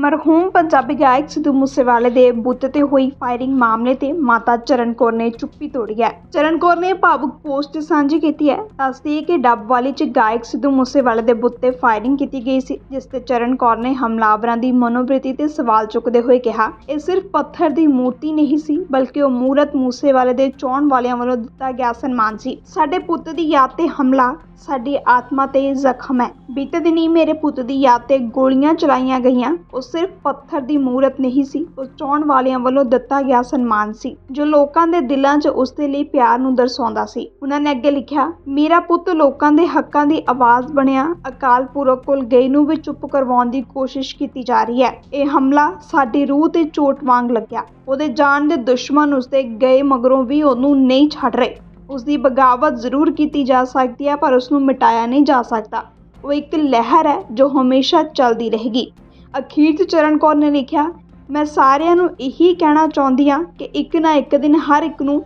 ਮਰਹੂਮ ਪੰਜਾਬੀ ਗਾਇਕ ਸਿੱਧੂ ਮੂਸੇਵਾਲੇ ਦੇ ਬੁੱਤ ਤੇ ਹੋਈ ਫਾਇਰਿੰਗ ਮਾਮਲੇ ਤੇ ਮਾਤਾ ਚਰਨ ਕੌਰ ਨੇ ਚੁੱਪੀ ਤੋੜੀ ਹੈ। ਚਰਨ ਕੌਰ ਨੇ ਭਾਵੁਕ ਪੋਸਟ ਸਾਂਝੀ ਕੀਤੀ ਹੈ। ਦੱਸਦੀ ਹੈ ਕਿ ਡੱਬਵਾਲੀ 'ਚ ਗਾਇਕ ਸਿੱਧੂ ਮੂਸੇਵਾਲੇ ਦੇ ਬੁੱਤ ਤੇ ਫਾਇਰਿੰਗ ਕੀਤੀ ਗਈ ਸੀ, ਜਿਸ ਤੇ ਚਰਨ ਕੌਰ ਨੇ ਹਮਲਾਵਰਾਂ ਦੀ ਮਨੋਬ੍ਰਿਤੀ ਤੇ ਸਵਾਲ ਚੁੱਕਦੇ ਹੋਏ ਕਿਹਾ, ਇਹ ਸਿਰਫ ਪੱਥਰ ਦੀ ਮੂਰਤੀ ਨਹੀਂ ਸੀ, ਬਲਕਿ ਉਹ ਮੂਰਤ ਮੂਸੇਵਾਲੇ ਦੇ ਚੋਣ ਵਾਲਿਆਂ ਵੱਲੋਂ ਦਿੱਤਾ ਗਿਆ ਸਨਮਾਨ ਸੀ। ਸਾਡੇ ਪੁੱਤ ਦੀ ਯਾਦ ਤੇ ਹਮਲਾ ਸਾਡੀ ਆਤਮਾ ਤੇ ਜ਼ਖਮ ਹੈ। ਬੀਤੇ ਦਿਨੀ ਮੇਰੇ ਪੁੱਤ ਦੀ ਯਾਦ ਤੇ ਗੋਲੀਆਂ ਚਲਾਈਆਂ ਗਈਆਂ। ਉਹ ਸਿਰਫ ਪੱਥਰ ਦੀ ਮੂਰਤ ਨਹੀਂ ਸੀ, ਉਹ ਚਾਹਣ ਵਾਲਿਆਂ ਵੱਲੋਂ ਦਿੱਤਾ ਗਿਆ ਸਨਮਾਨ ਸੀ, ਜੋ ਲੋਕਾਂ ਦੇ ਦਿਲਾਂ 'ਚ ਉਸ ਦੇ ਲਈ ਪਿਆਰ ਨੂੰ ਦਰਸਾਉਂਦਾ ਸੀ। ਉਹਨਾਂ ਨੇ ਅੱਗੇ ਲਿਖਿਆ, ਮੇਰਾ ਪੁੱਤ ਲੋਕਾਂ ਦੇ ਹੱਕਾਂ ਦੀ ਆਵਾਜ਼ ਬਣਿਆ, ਅਕਾਲ ਪੁਰਖ ਕੋਲ ਗਏ ਨੂੰ ਵੀ ਚੁੱਪ ਕਰਵਾਉਣ ਦੀ ਕੋਸ਼ਿਸ਼ ਕੀਤੀ ਜਾ ਰਹੀ ਹੈ। ਇਹ ਹਮਲਾ ਸਾਡੀ ਰੂਹ ਤੇ ਚੋਟ ਵਾਂਗ ਲੱਗਿਆ। ਉਹਦੇ ਜਾਨ ਦੇ ਦੁਸ਼ਮਣ ਉਸਦੇ ਗਏ ਮਗਰੋਂ ਵੀ ਉਹਨੂੰ ਨਹੀਂ ਛੱਡ ਰਹੇ। ਉਸ ਦੀ ਬਗਾਵਤ ਜ਼ਰੂਰ ਕੀਤੀ ਜਾ ਸਕਦੀ ਹੈ, ਪਰ ਉਸ ਨੂੰ ਮਿਟਾਇਆ ਨਹੀਂ ਜਾ ਸਕਦਾ। ਉਹ ਇੱਕ ਲਹਿਰ ਹੈ, ਜੋ ਹਮੇਸ਼ਾ ਚੱਲਦੀ ਰਹੇਗੀ। ਅਖੀਰ 'ਚ ਚਰਨ ਕੌਰ ਨੇ ਲਿਖਿਆ, ਮੈਂ ਸਾਰਿਆਂ ਨੂੰ ਇਹੀ ਕਹਿਣਾ ਚਾਹੁੰਦੀ ਹਾਂ ਕਿ ਇੱਕ ਨਾ ਇੱਕ ਦਿਨ ਹਰ ਇੱਕ ਨੂੰ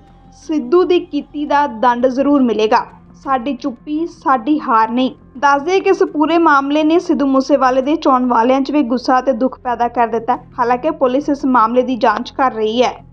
ਸਿੱਧੂ ਦੀ ਕੀਤੀ ਦਾ ਦੰਡ ਜ਼ਰੂਰ ਮਿਲੇਗਾ। ਸਾਡੀ ਚੁੱਪੀ, ਸਾਡੀ ਹਾਰ ਨਹੀਂ। ਦੱਸਦੇ ਕਿ ਇਸ ਪੂਰੇ ਮਾਮਲੇ ਨੇ ਸਿੱਧੂ ਮੂਸੇਵਾਲੇ ਦੇ ਚੋਣ ਵਾਲਿਆਂ 'ਚ ਵੀ ਗੁੱਸਾ ਤੇ ਦੁੱਖ ਪੈਦਾ ਕਰ ਦਿੱਤਾ ਹਾਲਾਂਕਿ ਪੁਲਿਸ ਇਸ ਮਾਮਲੇ ਦੀ ਜਾਂਚ ਕਰ ਰਹੀ ਹੈ।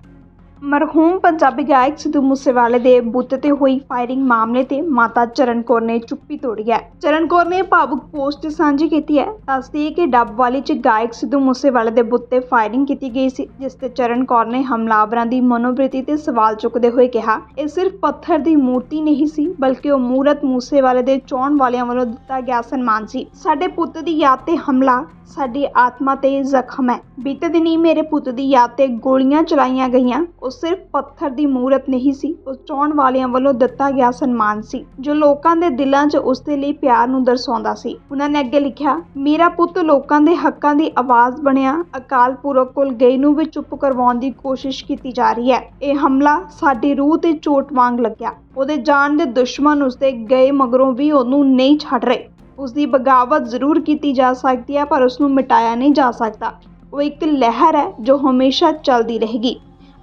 ਮਰਹੂਮ ਪੰਜਾਬੀ ਗਾਇਕ ਸਿੱਧੂ ਮੂਸੇਵਾਲੇ ਦੇ ਬੁੱਤ ਤੇ ਹੋਈ ਫਾਇਰਿੰਗ ਮਾਮਲੇ ਤੇ ਮਾਤਾ ਚਰਨ ਕੌਰ ਨੇ ਚੁੱਪੀ ਤੋੜੀ ਹੈ। ਚਰਨ ਕੌਰ ਨੇ ਭਾਵੁਕ ਪੋਸਟ ਸਾਂਝੀ ਕੀਤੀ ਹੈ। ਦੱਸਦੀ ਹੈ ਕਿ ਡੱਬਵਾਲੀ 'ਚ ਗਾਇਕ ਸਿੱਧੂ ਮੂਸੇਵਾਲੇ ਦੇ ਬੁੱਤ ਤੇ ਫਾਇਰਿੰਗ ਕੀਤੀ ਗਈ ਸੀ, ਜਿਸ ਤੇ ਚਰਨ ਕੌਰ ਨੇ ਹਮਲਾਵਰਾਂ ਦੀ ਮਨੋਬ੍ਰਿਤੀ ਤੇ ਸਵਾਲ ਚੁੱਕਦੇ ਹੋਏ ਕਿਹਾ, ਇਹ ਸਿਰਫ ਪੱਥਰ ਦੀ ਮੂਰਤੀ ਨਹੀਂ ਸੀ, ਬਲਕਿ ਉਹ ਮੂਰਤ ਮੂਸੇਵਾਲੇ ਦੇ ਚਾਹਣ ਵਾਲਿਆਂ ਵੱਲੋਂ ਦਿੱਤਾ ਗਿਆ ਸਨਮਾਨ ਸੀ। ਸਾਡੇ ਪੁੱਤ ਦੀ ਯਾਦ ਤੇ ਹਮਲਾ ਸਾਡੀ ਆਤਮਾ ਤੇ ਜ਼ਖਮ ਹੈ। ਬੀਤੇ ਦਿਨੀ ਮੇਰੇ ਪੁੱਤ ਦੀ ਯਾਦ ਤੇ ਗੋਲੀਆਂ ਚਲਾਈਆਂ ਗਈਆਂ। ਉਹ ਸਿਰਫ ਪੱਥਰ ਦੀ ਮੂਰਤ ਨਹੀਂ ਸੀ, ਉਹ ਚਾਹਣ ਵਾਲਿਆਂ ਵੱਲੋਂ ਦਿੱਤਾ ਗਿਆ ਸਨਮਾਨ ਸੀ, ਜੋ ਲੋਕਾਂ ਦੇ ਦਿਲਾਂ 'ਚ ਉਸ ਦੇ ਲਈ ਪਿਆਰ ਨੂੰ ਦਰਸਾਉਂਦਾ ਸੀ। ਉਹਨਾਂ ਨੇ ਅੱਗੇ ਲਿਖਿਆ, ਮੇਰਾ ਪੁੱਤ ਲੋਕਾਂ ਦੇ ਹੱਕਾਂ ਦੀ ਆਵਾਜ਼ ਬਣਿਆ, ਅਕਾਲ ਪੁਰਖ ਕੋਲ ਗਏ ਨੂੰ ਵੀ ਚੁੱਪ ਕਰਵਾਉਣ ਦੀ ਕੋਸ਼ਿਸ਼ ਕੀਤੀ ਜਾ ਰਹੀ ਹੈ। ਇਹ ਹਮਲਾ ਸਾਡੀ ਰੂਹ ਤੇ ਚੋਟ ਵਾਂਗ ਲੱਗਿਆ। ਉਹਦੇ ਜਾਨ ਦੇ ਦੁਸ਼ਮਣ ਉਸਦੇ ਗਏ ਮਗਰੋਂ ਵੀ ਉਹਨੂੰ ਨਹੀਂ ਛੱਡ ਰਹੇ। ਉਸ ਦੀ ਬਗਾਵਤ ਜ਼ਰੂਰ ਕੀਤੀ ਜਾ ਸਕਦੀ ਹੈ, ਪਰ ਉਸ ਨੂੰ ਮਿਟਾਇਆ ਨਹੀਂ ਜਾ ਸਕਦਾ। ਉਹ ਇੱਕ ਲਹਿਰ ਹੈ ਜੋ ਹਮੇਸ਼ਾ ਚੱਲਦੀ ਰਹੇਗੀ।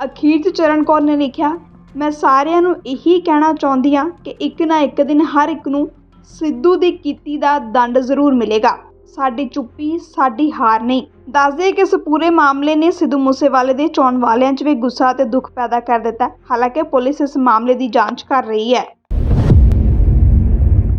ਅਖੀਰ 'ਚ ਚਰਨ ਕੌਰ ਨੇ ਲਿਖਿਆ, ਮੈਂ ਸਾਰਿਆਂ ਨੂੰ ਇਹੀ ਕਹਿਣਾ ਚਾਹੁੰਦੀ ਹਾਂ ਕਿ ਇੱਕ ਨਾ ਇੱਕ ਦਿਨ ਹਰ ਇੱਕ ਨੂੰ ਸਿੱਧੂ ਦੀ ਕੀਤੀ ਦਾ ਦੰਡ ਜ਼ਰੂਰ ਮਿਲੇਗਾ। ਸਾਡੀ ਚੁੱਪੀ, ਸਾਡੀ ਹਾਰ ਨਹੀਂ। ਦੱਸਦੇ ਕਿ ਇਸ ਪੂਰੇ ਮਾਮਲੇ ਨੇ ਸਿੱਧੂ ਮੂਸੇਵਾਲੇ ਦੇ ਚੋਣ ਵਾਲਿਆਂ 'ਚ ਵੀ ਗੁੱਸਾ ਤੇ ਦੁੱਖ ਪੈਦਾ ਕਰ ਦਿੱਤਾ ਹਾਲਾਂਕਿ ਪੁਲਿਸ ਇਸ ਮਾਮਲੇ ਦੀ ਜਾਂਚ ਕਰ ਰਹੀ ਹੈ।